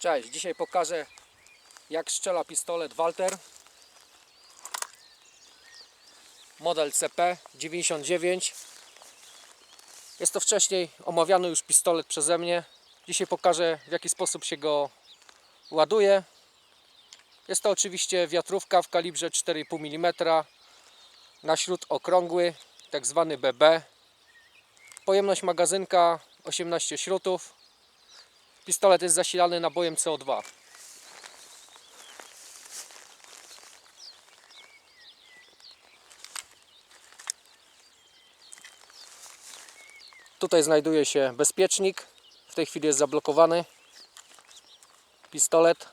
Cześć, dzisiaj pokażę jak strzela pistolet Walter. Model CP 99 jest to wcześniej omawiany już pistolet przeze mnie. Dzisiaj pokażę w jaki sposób się go ładuje. Jest to oczywiście wiatrówka w kalibrze 4,5 mm na śród okrągły tak zwany BB pojemność magazynka 18 śrutów Pistolet jest zasilany nabojem CO2. Tutaj znajduje się bezpiecznik. W tej chwili jest zablokowany pistolet.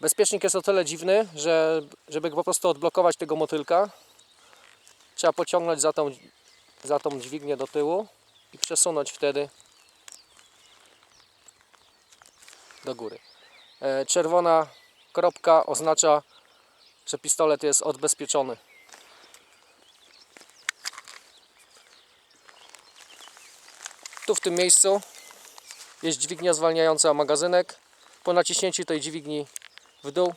Bezpiecznik jest o tyle dziwny, że żeby po prostu odblokować tego motylka, trzeba pociągnąć za tą, za tą dźwignię do tyłu i przesunąć wtedy do góry. E, Czerwona kropka oznacza, że pistolet jest odbezpieczony. Tu w tym miejscu jest dźwignia zwalniająca magazynek. Po naciśnięciu tej dźwigni w dół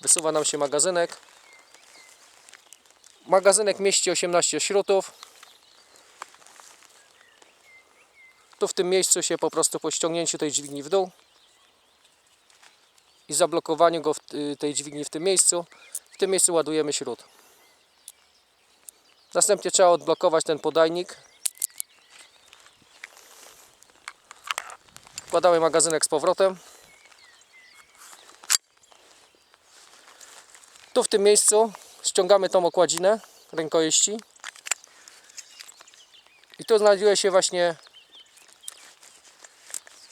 wysuwa nam się magazynek. Magazynek mieści 18 śrutów. Tu w tym miejscu się po prostu po ściągnięciu tej dźwigni w dół i zablokowaniu go w y, tej dźwigni w tym miejscu, w tym miejscu ładujemy śrut. Następnie trzeba odblokować ten podajnik. Wkładamy magazynek z powrotem. Tu w tym miejscu ściągamy tą okładzinę rękojeści. I tu znajduje się właśnie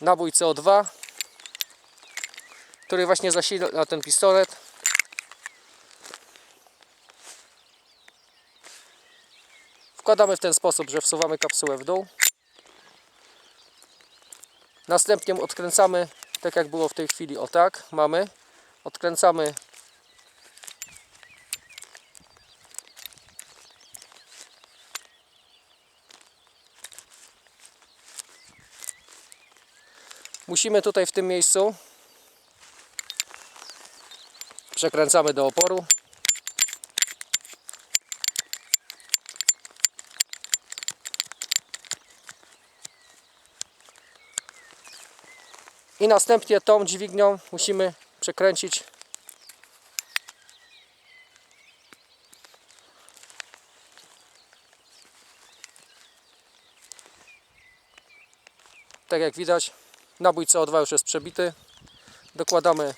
nabój CO2, który właśnie zasila ten pistolet. Wkładamy w ten sposób, że wsuwamy kapsułę w dół. Następnie odkręcamy, tak jak było w tej chwili, o tak, mamy. Odkręcamy Musimy tutaj w tym miejscu przekręcamy do oporu. I następnie tą dźwignią musimy przekręcić tak jak widać Nabój CO2 już jest przebity. Dokładamy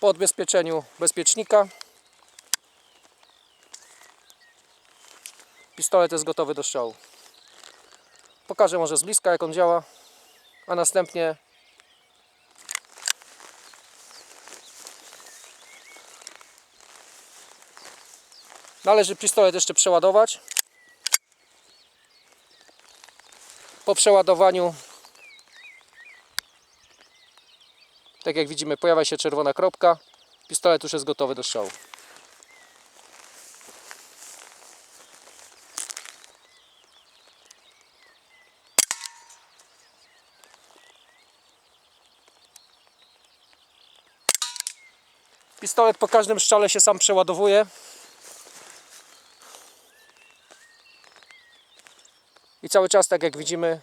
po odbezpieczeniu bezpiecznika. Pistolet jest gotowy do strzału. Pokażę może z bliska jak on działa, a następnie Należy pistolet jeszcze przeładować. Po przeładowaniu, tak jak widzimy, pojawia się czerwona kropka. Pistolet już jest gotowy do strzału. Pistolet po każdym strzale się sam przeładowuje. Cały czas, tak jak widzimy,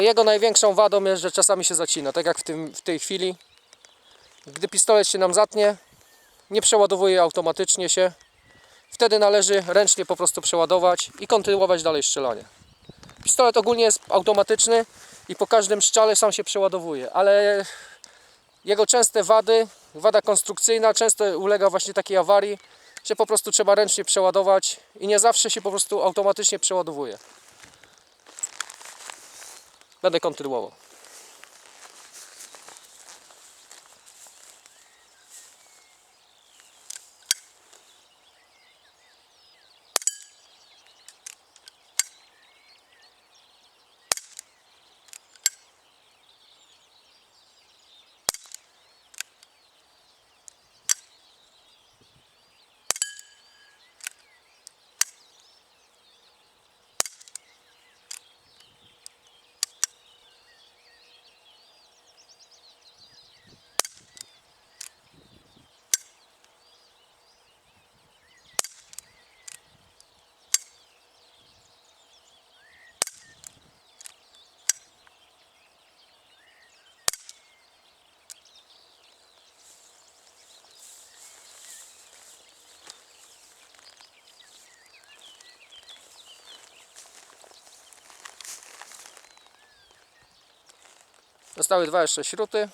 Jego największą wadą jest, że czasami się zacina, tak jak w, tym, w tej chwili. Gdy pistolet się nam zatnie, nie przeładowuje automatycznie się. Wtedy należy ręcznie po prostu przeładować i kontynuować dalej strzelanie. Pistolet ogólnie jest automatyczny i po każdym strzale sam się przeładowuje, ale jego częste wady, wada konstrukcyjna często ulega właśnie takiej awarii, że po prostu trzeba ręcznie przeładować i nie zawsze się po prostu automatycznie przeładowuje. Będę kontynuował. Zostały dwa jeszcze śruty.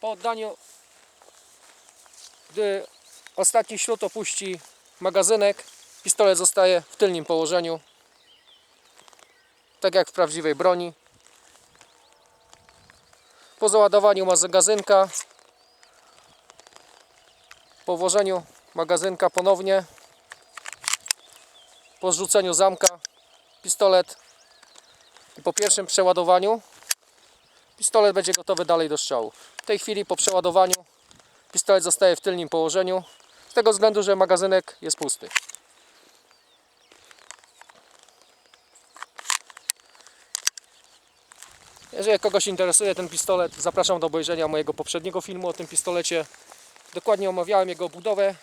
Po oddaniu, gdy ostatni śrut opuści magazynek, pistolet zostaje w tylnym położeniu, tak jak w prawdziwej broni. Po załadowaniu magazynka, po włożeniu magazynka ponownie, po zrzuceniu zamka, pistolet. I po pierwszym przeładowaniu, pistolet będzie gotowy dalej do strzału. W tej chwili po przeładowaniu. Pistolet zostaje w tylnym położeniu, z tego względu, że magazynek jest pusty. Jeżeli kogoś interesuje ten pistolet, zapraszam do obejrzenia mojego poprzedniego filmu o tym pistolecie. Dokładnie omawiałem jego budowę.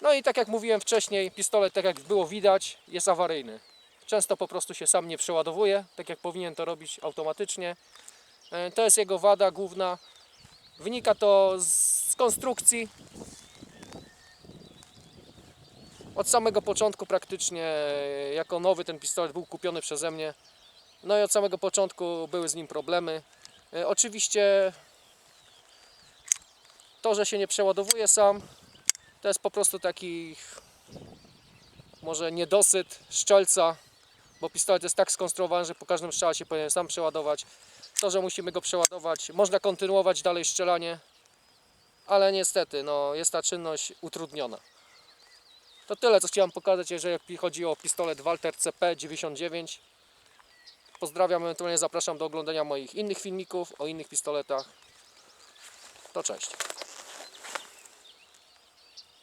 No i tak jak mówiłem wcześniej, pistolet, tak jak było widać, jest awaryjny. Często po prostu się sam nie przeładowuje, tak jak powinien to robić automatycznie. E, To jest jego wada główna. Wynika to z konstrukcji. Od samego początku praktycznie e, jako nowy ten pistolet był kupiony przeze mnie. No i od samego początku były z nim problemy. E, Oczywiście to, że się nie przeładowuje sam, to jest po prostu taki może niedosyt szczelca, bo pistolet jest tak skonstruowany, że po każdym strzale się powinien sam przeładować. To, że musimy go przeładować, można kontynuować dalej strzelanie, ale niestety no, jest ta czynność utrudniona. To tyle, co chciałem pokazać, jeżeli chodzi o pistolet Walter CP99. Pozdrawiam, ewentualnie zapraszam do oglądania moich innych filmików o innych pistoletach. To cześć.